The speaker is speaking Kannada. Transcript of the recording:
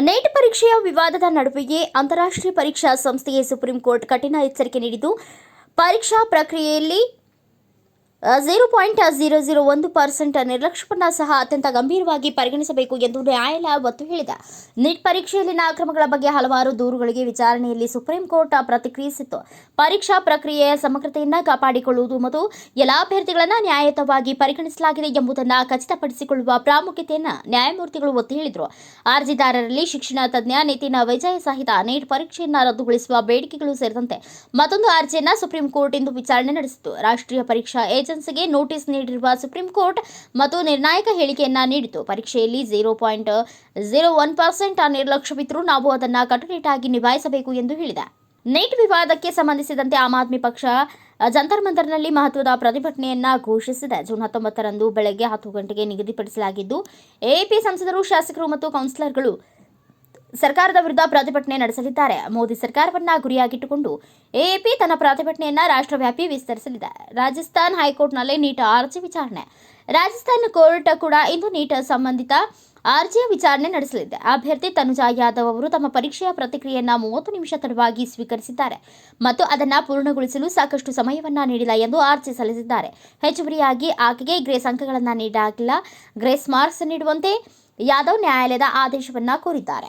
ನೀಟ್ ಪರೀಕ್ಷೆಯ ವಿವಾದದ ನಡುವೆಯೇ ಅಂತಾರಾಷ್ಟ್ರೀಯ ಪರೀಕ್ಷಾ ಸಂಸ್ಥೆಗೆ ಸುಪ್ರೀಂ ಕೋರ್ಟ್ ಕಠಿಣ ಎಚ್ಚರಿಕೆ ನೀಡಿದ್ದು ಪರೀಕ್ಷಾ ಪ್ರಕ್ರಿಯೆಯಲ್ಲಿ ಝೀರೋ ಪಾಯಿಂಟ್ ಝೀರೋ ಝೀರೋ ಒಂದು ಪರ್ಸೆಂಟ್ ನಿರ್ಲಕ್ಷ್ಯವನ್ನು ಸಹ ಅತ್ಯಂತ ಗಂಭೀರವಾಗಿ ಪರಿಗಣಿಸಬೇಕು ಎಂದು ನ್ಯಾಯಾಲಯ ಒತ್ತು ಹೇಳಿದೆ. ನೀಟ್ ಪರೀಕ್ಷೆಯಲ್ಲಿನ ಅಕ್ರಮಗಳ ಬಗ್ಗೆ ಹಲವಾರು ದೂರುಗಳಿಗೆ ವಿಚಾರಣೆಯಲ್ಲಿ ಸುಪ್ರೀಂ ಕೋರ್ಟ್ ಪ್ರತಿಕ್ರಿಯಿಸಿತ್ತು. ಪರೀಕ್ಷಾ ಪ್ರಕ್ರಿಯೆಯ ಸಮಗ್ರತೆಯನ್ನು ಕಾಪಾಡಿಕೊಳ್ಳುವುದು ಮತ್ತು ಎಲ್ಲ ಅಭ್ಯರ್ಥಿಗಳನ್ನು ನ್ಯಾಯಯುತವಾಗಿ ಪರಿಗಣಿಸಲಾಗಿದೆ ಎಂಬುದನ್ನು ಖಚಿತಪಡಿಸಿಕೊಳ್ಳುವ ಪ್ರಾಮುಖ್ಯತೆಯನ್ನು ನ್ಯಾಯಮೂರ್ತಿಗಳು ಒತ್ತಿ ಹೇಳಿದರು. ಅರ್ಜಿದಾರರಲ್ಲಿ ಶಿಕ್ಷಣ ತಜ್ಞ ನಿತಿನ್ ವಿಜಯ ಸಹಿತ ನೀಟ್ ಪರೀಕ್ಷೆಯನ್ನು ರದ್ದುಗೊಳಿಸುವ ಬೇಡಿಕೆಗಳು ಸೇರಿದಂತೆ ಮತ್ತೊಂದು ಅರ್ಜಿಯನ್ನು ಸುಪ್ರೀಂ ಕೋರ್ಟ್ ಇಂದು ವಿಚಾರಣೆ ನಡೆಸಿತು ರಾಷ್ಟ್ರೀಯ ಪರೀಕ್ಷಾ ಏಜೆನ್ಸಿಗೆ ನೋಟಿಸ್ ನೀಡಿರುವ ಸುಪ್ರೀಂ ಕೋರ್ಟ್ ಮತ್ತು ನಿರ್ಣಾಯಕ ಹೇಳಿಕೆಯನ್ನ ನೀಡಿತು. ಪರೀಕ್ಷೆಯಲ್ಲಿ zero point zero one percent ನಿರ್ಲಕ್ಷ್ಯವಿದ್ದರೂ ನಾವು ಅದನ್ನು ಕಟ್ಟುನಿಟ್ಟಾಗಿ ನಿಭಾಯಿಸಬೇಕು ಎಂದು ಹೇಳಿದೆ. ನೈಟ್ ವಿವಾದಕ್ಕೆ ಸಂಬಂಧಿಸಿದಂತೆ ಆಮ್ ಆದ್ಮಿ ಪಕ್ಷ ಜಂತರ್ ಮಂತರ್ನಲ್ಲಿ ಮಹತ್ವದ ಪ್ರತಿಭಟನೆಯನ್ನ ಘೋಷಿಸಿದೆ. ಜೂನ್ ಹತ್ತೊಂಬತ್ತರಂದು ಬೆಳಗ್ಗೆ ಹತ್ತು ಗಂಟೆಗೆ ನಿಗದಿಪಡಿಸಲಾಗಿದ್ದು ಎಪಿ ಸಂಸದರು, ಶಾಸಕರು ಮತ್ತು ಕೌನ್ಸಿಲರ್ಗಳು ಸರ್ಕಾರದ ವಿರುದ್ಧ ಪ್ರತಿಭಟನೆ ನಡೆಸಲಿದ್ದಾರೆ. ಮೋದಿ ಸರ್ಕಾರವನ್ನ ಗುರಿಯಾಗಿಟ್ಟುಕೊಂಡು ಎಎಪಿ ತನ್ನ ಪ್ರತಿಭಟನೆಯನ್ನ ರಾಷ್ಟ್ರವ್ಯಾಪಿ ವಿಸ್ತರಿಸಲಿದೆ. ರಾಜಸ್ಥಾನ್ ಹೈಕೋರ್ಟ್ನಲ್ಲಿ ನೀಟ್ ಅರ್ಜಿ ವಿಚಾರಣೆ. ರಾಜಸ್ಥಾನ್ ಕೋರ್ಟ್ ಕೂಡ ಇಂದು ನೀಟ್ ಸಂಬಂಧಿತ ಅರ್ಜಿಯ ವಿಚಾರಣೆ ನಡೆಸಲಿದೆ. ಅಭ್ಯರ್ಥಿ ತನುಜಾ ಯಾದವ್ ಅವರು ತಮ್ಮ ಪರೀಕ್ಷೆಯ ಪ್ರತಿಕ್ರಿಯೆಯನ್ನ ಮೂವತ್ತು ನಿಮಿಷ ತಡವಾಗಿ ಸ್ವೀಕರಿಸಿದ್ದಾರೆ ಮತ್ತು ಅದನ್ನು ಪೂರ್ಣಗೊಳಿಸಲು ಸಾಕಷ್ಟು ಸಮಯವನ್ನ ನೀಡಿಲ್ಲ ಎಂದು ಅರ್ಜಿ ಸಲ್ಲಿಸಿದ್ದಾರೆ. ಹೆಚ್ಚುವರಿಯಾಗಿ ಆಕೆಗೆ ಗ್ರೇಸ್ ಅಂಕಗಳನ್ನು ನೀಡಲಾಗಿಲ್ಲ ಗ್ರೇಸ್ ಮಾರ್ಕ್ಸ್ ನೀಡುವಂತೆ ಯಾದವ್ ನ್ಯಾಯಾಲಯದ ಆದೇಶವನ್ನ ಕೋರಿದ್ದಾರೆ.